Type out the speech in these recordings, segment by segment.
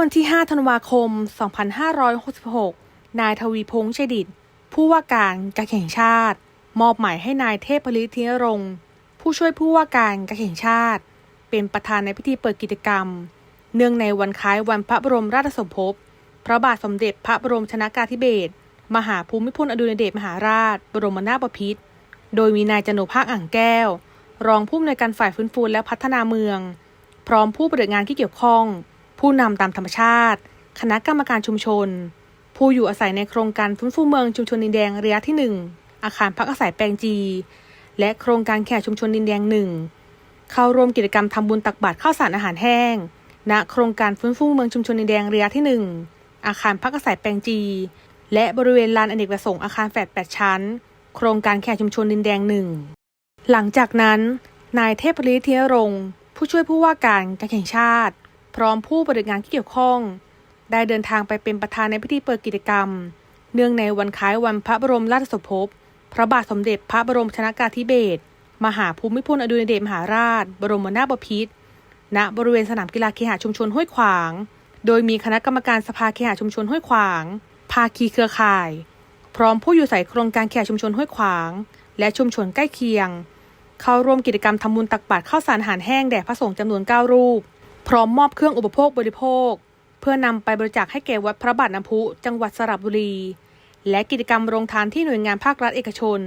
วันที่ 5 ธันวาคม 2566 นายทวีพงษ์ชัยดิตผู้ว่าการการแข่งชาติ มอบหมายให้นายเทพฤทธิ์เทียรงค์ผู้ช่วยผู้ว่าการการแข่งชาติ เป็นประธานในพิธีเปิดกิจกรรม เนื่องในวันคล้ายวันพระบรมราชสมภพ พระบาทสมเด็จพระบรมชนากาธิเบศร มหาภูมิพลอดุลยเดชมหาราช บรมนาถบพิตร โดยมีนายจนุภาคอ่างแก้ว รองผู้อำนวยการฝ่ายฟื้นฟูและพัฒนาเมือง พร้อมผู้ปฏิบัติงานที่เกี่ยวข้อง ผู้นำตามธรรมชาติ คณะกรรมการชุมชน ผู้อยู่อาศัยในโครงการฟื้นฟูเมืองชุมชนดินแดงระยะที่ 1 อาคารพักอาศัยแปลงจี และโครงการแขกชุมชนดินแดงหนึ่งเข้าร่วมกิจกรรมทำบุญตักบาตรข้าวสารอาหารแห้ง ณ โครงการฟื้นฟูเมืองชุมชนดินแดงระยะที่ 1 อาคารพักอาศัยแปลงจี และบริเวณลานอเนกประสงค์อาคารแฝด8ชั้น โครงการแขกชุมชนดินแดงหนึ่งหลังจากนั้น นายเทพฤทธิ์เทียรงผู้ช่วยผู้ว่าการการแข่งชาติ พร้อมผู้ปฏิบัติงานที่เกี่ยวข้อง ได้เดินทางไปเป็นประธานในพิธีเปิดกิจกรรม เนื่องในวันคล้ายวันพระบรมราชสมภพพระบาทสมเด็จพระบรมชนากาธิเบศรมหาภูมิพลอดุลยเดชมหาราช บรมนาถบพิตรณบริเวณสนามกีฬาเคหะชุมชนห้วยขวาง โดยมีคณะกรรมการสภาเคหะชุมชนห้วยขวาง ภาคีเครือข่าย พร้อมผู้อยู่อาศัยโครงการเคหะชุมชนห้วยขวาง และชุมชนใกล้เคียง เข้าร่วมกิจกรรมทำบุญตักบาตรข้าวสารอาหารแห้งแด่พระสงฆ์จำนวน 9 รูป พร้อมมอบเครื่องอุปโภคบริโภค เพื่อนำไปบริจาคให้แก่วัดพระบาทน้ำพุ จังหวัดสระบุรี และกิจกรรมโรงทานที่หน่วยงานภาครัฐเอกชน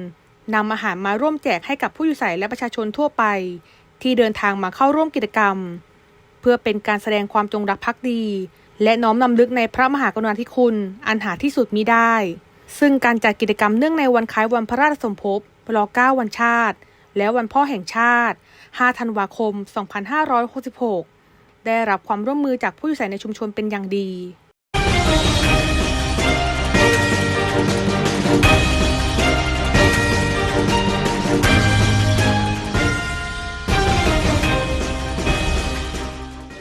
นำอาหารมาร่วมแจกให้กับผู้อยู่อาศัยและประชาชนทั่วไป ที่เดินทางมาเข้าร่วมกิจกรรม เพื่อเป็นการแสดงความจงรักภักดี และน้อมนำลึกในพระมหากรุณาธิคุณ อันหาที่สุดมิได้ ซึ่งการจัดกิจกรรมเนื่องในวันคล้ายวันพระราชสมภพร9วันชาติ และวันพ่อแห่งชาติ 5 ธันวาคม 2566 ได้รับความร่วมมือจากผู้อยู่อาศัยในชุมชนเป็นอย่างดี